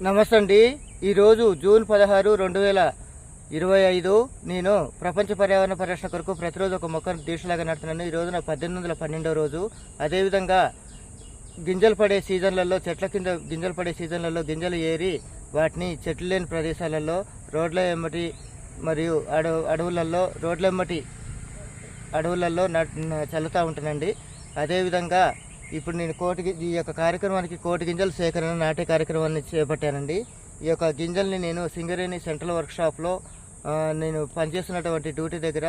నమస్తే అండి. ఈరోజు జూన్ పదహారు రెండు వేల ఇరవై ఐదు నేను ప్రపంచ పర్యావరణ పరిరక్షణ కొరకు ప్రతిరోజు ఒక మొక్కను దీక్షలాగా నడుతున్నాను ఈ రోజున పద్దెనిమిది వందల పన్నెండో రోజు. అదేవిధంగా గింజలు పడే సీజన్లలో చెట్ల కింద గింజలు పడే సీజన్లలో గింజలు ఏరి వాటిని చెట్లు లేని ప్రదేశాలలో రోడ్ల ఎమ్మటి మరియు అడవు అడవులలో రోడ్ల ఎమ్మటి అడవులలో న- చల్లుతూ ఉంటానండి అదేవిధంగా ఇప్పుడు నేను కోటి ఈ యొక్క కార్యక్రమానికి కోటి గింజల సేకరణ నాటే కార్యక్రమాన్ని చేపట్టానండి. ఈ యొక్క గింజల్ని నేను సింగరేణి సెంట్రల్ వర్క్షాప్లో నేను పనిచేస్తున్నటువంటి డ్యూటీ దగ్గర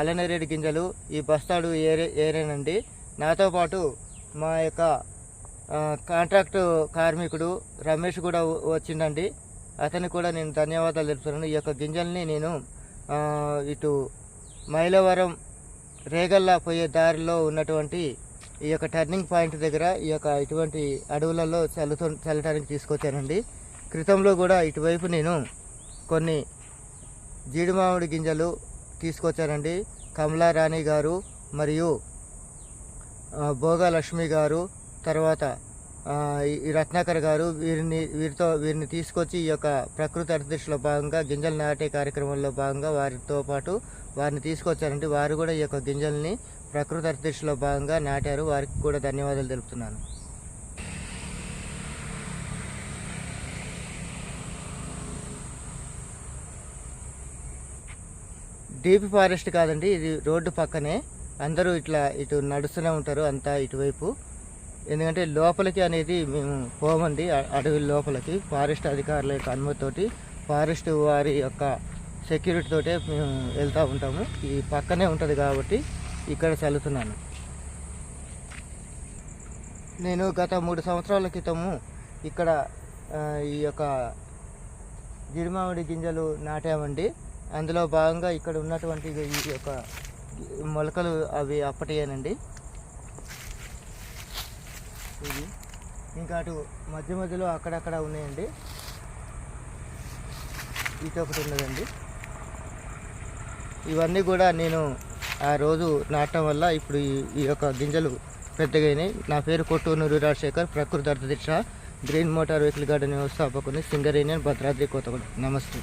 అలనరేడి గింజలు ఈ బస్తాడు ఏరే ఏరేనండి. నాతో పాటు మా యొక్క కాంట్రాక్టు కార్మికుడు రమేష్ కూడా వచ్చిండండి అతనికి కూడా నేను ధన్యవాదాలు తెలుపుతున్నాను. ఈ యొక్క గింజల్ని నేను ఇటు మైలవరం రేగల్లా పోయే దారిలో ఉన్నటువంటి ఈ యొక్క టర్నింగ్ పాయింట్ దగ్గర ఈ యొక్క ఇటువంటి అడవులలో చల్లుతో చల్లటానికి తీసుకొచ్చానండి. క్రితంలో కూడా ఇటువైపు నేను కొన్ని జీడి మామిడి గింజలు తీసుకొచ్చానండి. కమలా రాణి గారు మరియు భోగాలక్ష్మి లక్ష్మి గారు తర్వాత ఈ- ఈ రత్నాకర్ గారు వీరిని వీరితో వీరిని తీసుకొచ్చి ఈ యొక్క ప్రకృతి అర్థదృష్టిలో భాగంగా గింజలు నాటే కార్యక్రమంలో భాగంగా వారితో పాటు వారిని తీసుకొచ్చారంటే వారు కూడా ఈ యొక్క గింజల్ని ప్రకృతి అర్థదృష్టిలో భాగంగా నాటారు. వారికి కూడా ధన్యవాదాలు తెలుపుతున్నాను. డీప్ ఫారెస్ట్ కాదండి ఇది రోడ్డు పక్కనే అందరూ ఇట్లా ఇటు నడుస్తూనే ఉంటారు అంతా ఇటువైపు. ఎందుకంటే లోపలికి అనేది మేము పోమండి అడవి లోపలికి. ఫారెస్ట్ అధికారుల యొక్క అనుమతితోటి ఫారెస్ట్ వారి యొక్క సెక్యూరిటీ తోటే మేము వెళ్తూ ఉంటాము. ఈ పక్కనే ఉంటుంది కాబట్టి ఇక్కడ చల్లుతున్నాను. నేను గత మూడు సంవత్సరాల క్రితము ఇక్కడ ఈ యొక్క జిడిమామిడి గింజలు నాటామండి. అందులో భాగంగా ఇక్కడ ఉన్నటువంటి ఈ యొక్క మొలకలు అవి అప్పటియేనండి. ఇది ఇంకా అటు మధ్య మధ్యలో అక్కడక్కడ ఉన్నాయండి. ఇటు ఒకటి ఉన్నదండి. ఇవన్నీ కూడా నేను ఆ రోజు నాటడం వల్ల ఇప్పుడు ఈ ఈ యొక్క గింజలు పెద్దగైనాయి. నా పేరు కొట్టూనూరు రాజశేఖర్ ప్రకృతి అర్థదిక్ష గ్రీన్ మోటార్ వెహికల్ గార్డెన్ వ్యవస్థాపకుని సింగరేనియన్ భద్రాద్రి కొత్తగూడెం నమస్తే.